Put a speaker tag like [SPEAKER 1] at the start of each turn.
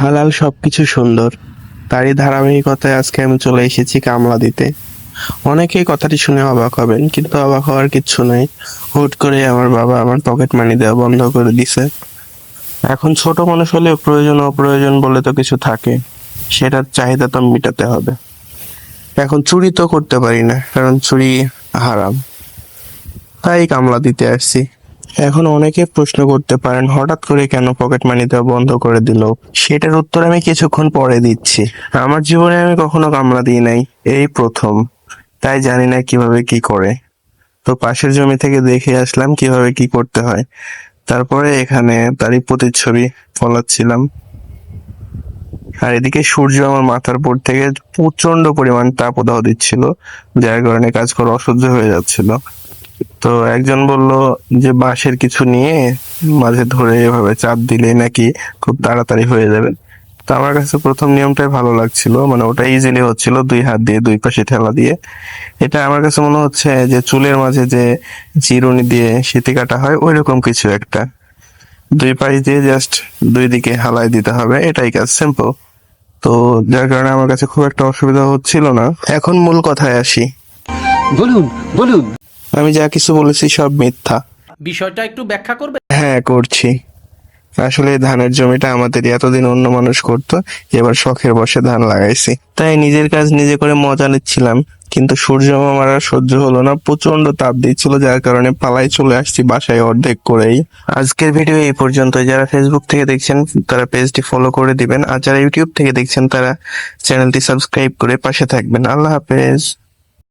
[SPEAKER 1] হালাল সবকিছু সুন্দর। তারই ধারাবাহিকতায় আজকে আমি চলে এসেছি কামলা দিতে। অনেকেই কথাটি শুনে অবাক হবেন, কিন্তু অবাক হওয়ার কিচ্ছু নাই। হুট করে আমার বাবা আমার পকেট মানি দেওয়া বন্ধ করে দিছে। এখন ছোট মানুষ হলে প্রয়োজন অপ্রয়োজন বলে তো কিছু থাকে। সেটার চাহিদা তো মেটাতে হবে। এখন চুরি তো করতে পারি না, কারণ চুরি হারাম। তাই কামলা দিতে আসছি। এখন অনেকে প্রশ্ন করতে পারেন, হঠাৎ করে কেন পকেট মানি দেওয়া বন্ধ করে দিল? সেটার উত্তর আমি কিছুক্ষণ পরে দিচ্ছি। আমার জীবনে আমি কখনো কামলা দিই নাই, এই প্রথম। তাই জানি না কীভাবে কি করে। তো পাশের জমি থেকে দেখে আসলাম কীভাবে কি করতে হয়। তারপরে এখানে তারই প্রতিচ্ছবি ফলাচ্ছিলাম। আর এদিকে সূর্য আমার মাথার উপর থেকে প্রচণ্ড পরিমাণ তাপ উদাহ দিচ্ছিল, যার কারণে কাজ করা অসহ্য হয়ে যাচ্ছিল। তো একজন বলল যে বাঁশের কিছু নিয়ে মাঝে ধরে এভাবে চাপ দিলে নাকি খুব তাড়াতাড়ি হয়ে যাবে। তো আমার কাছে প্রথম নিয়মটাই ভালো লাগছিল মানে ওটা ইজিলি হচ্ছিল, দুই হাত দিয়ে দুই পাশে ঠেলা দিয়ে। এটা আমার কাছে মনে হচ্ছে যে চুলের মাঝে যে চিরুনি দিয়ে সেতি কাটা হয় ওই রকম কিছু একটা। দুই পাশ দিয়ে জাস্ট দুই দিকে হালাই দিতে হবে, এটাই কাজ সিম্পল তো যার কারণে আমার কাছে খুব একটা অসুবিধা হচ্ছিল না। এখন মূল কথায় আসি।
[SPEAKER 2] বলুন বলুন।
[SPEAKER 1] আমি যা কিছু বলেছি সব মিথ্যা।
[SPEAKER 3] বিষয়টা একটু ব্যাখ্যা করবে?
[SPEAKER 1] হ্যাঁ করছি। আসলে ধানের জমিটা আমাদের এতদিন অন্য মানুষ করতো এবার শখের বসে ধান লাগাইছি। তাই নিজের কাজ নিজে করে মজা নিচ্ছিলাম কিন্তু সূর্য মামার আর সহ্য হলো না প্রচণ্ড তাপ দিচ্ছিল যার কারণে পালাই চলে আসছি বাসায় অর্ধেক করেই। আজকের ভিডিও এই পর্যন্ত যারা ফেসবুক থেকে দেখছেন তারা পেজটি ফলো করে দিবেন আর যারা ইউটিউব থেকে দেখছেন তারা চ্যানেলটি সাবস্ক্রাইব করে পাশে থাকবেন। আল্লাহ হাফেজ।